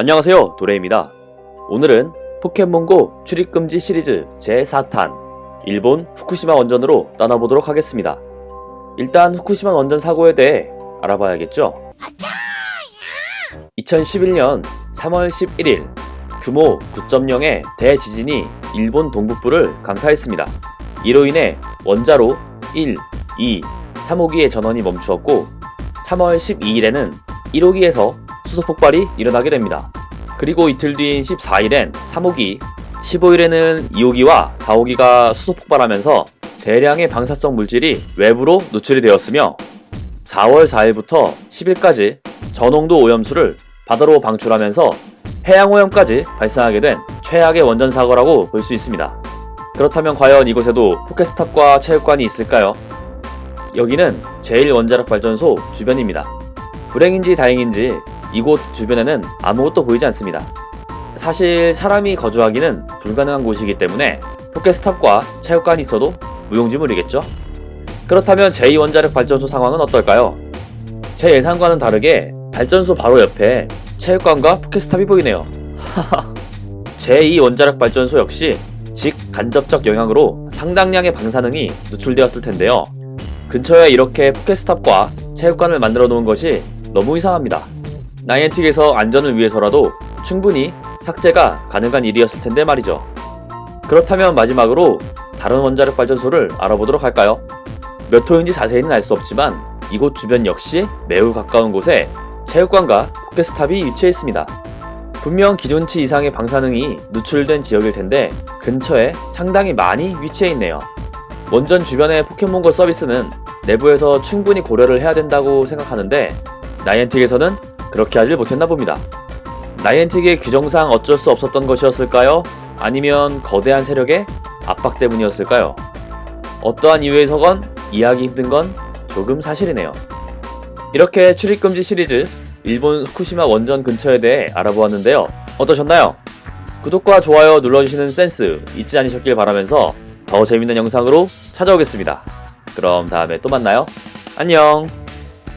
안녕하세요 도레입니다. 오늘은 포켓몬고 출입금지 시리즈 제4탄 일본 후쿠시마 원전으로 떠나보도록 하겠습니다. 일단 후쿠시마 원전 사고에 대해 알아봐야겠죠? 2011년 3월 11일 규모 9.0의 대지진이 일본 동북부를 강타했습니다. 이로 인해 원자로 1, 2, 3호기의 전원이 멈추었고 3월 12일에는 1호기에서 수소 폭발이 일어나게 됩니다. 그리고 이틀 뒤인 14일엔 3호기, 15일에는 2호기와 4호기가 수소 폭발하면서 대량의 방사성 물질이 외부로 누출이 되었으며 4월 4일부터 10일까지 저농도 오염수를 바다로 방출하면서 해양 오염까지 발생하게 된 최악의 원전 사고라고 볼 수 있습니다. 그렇다면 과연 이곳에도 포켓스탑과 체육관이 있을까요? 여기는 제1원자력 발전소 주변입니다. 불행인지 다행인지 이곳 주변에는 아무것도 보이지 않습니다. 사실 사람이 거주하기는 불가능한 곳이기 때문에 포켓스탑과 체육관이 있어도 무용지물이겠죠? 그렇다면 제2원자력 발전소 상황은 어떨까요? 제 예상과는 다르게 발전소 바로 옆에 체육관과 포켓스탑이 보이네요. 제2원자력 발전소 역시 직간접적 영향으로 상당량의 방사능이 누출되었을 텐데요. 근처에 이렇게 포켓스탑과 체육관을 만들어 놓은 것이 너무 이상합니다. 나이엔틱에서 안전을 위해서라도 충분히 삭제가 가능한 일이었을 텐데 말이죠. 그렇다면 마지막으로 다른 원자력 발전소를 알아보도록 할까요? 몇 호인지 자세히는 알 수 없지만 이곳 주변 역시 매우 가까운 곳에 체육관과 포켓스탑이 위치해 있습니다. 분명 기존치 이상의 방사능이 누출된 지역일 텐데 근처에 상당히 많이 위치해 있네요. 원전 주변의 포켓몬고 서비스는 내부에서 충분히 고려를 해야 된다고 생각하는데 나이엔틱에서는 그렇게 하질 못했나 봅니다. 나이엔틱의 규정상 어쩔 수 없었던 것이었을까요? 아니면 거대한 세력의 압박 때문이었을까요? 어떠한 이유에서건 이해하기 힘든 건 조금 사실이네요. 이렇게 출입금지 시리즈 일본 후쿠시마 원전 근처에 대해 알아보았는데요. 어떠셨나요? 구독과 좋아요 눌러주시는 센스 잊지 않으셨길 바라면서 더 재밌는 영상으로 찾아오겠습니다. 그럼 다음에 또 만나요. 안녕!